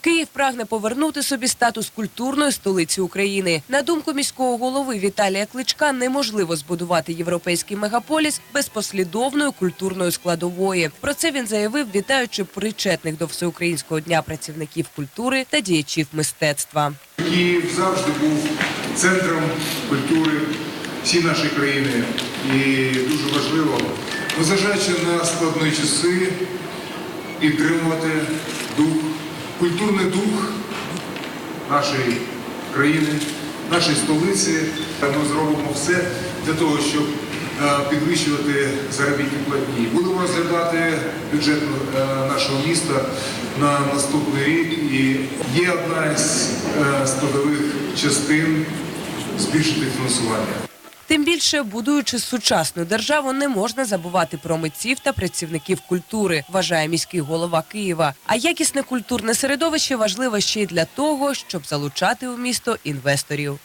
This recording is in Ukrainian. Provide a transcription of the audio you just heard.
Київ прагне повернути собі статус культурної столиці України. На думку міського голови Віталія Кличка, неможливо збудувати європейський мегаполіс без послідовної культурної складової. Про це він заявив, вітаючи причетних до всеукраїнського дня працівників культури та діячів мистецтва. Київ завжди був центром культури всієї нашої країни. І дуже важливо, незважаючи на складні часи, підтримувати дух, культурний дух нашої країни, нашої столиці. Ми зробимо все для того, щоб е, підвищувати заробітні платні. Будемо розглядати бюджет е, нашого міста на наступний рік. І є одна з е, складових частин збільшити фінансування. Тим більше, будуючи сучасну державу, не можна забувати про митців та працівників культури, вважає міський голова Києва. А якісне культурне середовище важливе ще й для того, щоб залучати у місто інвесторів.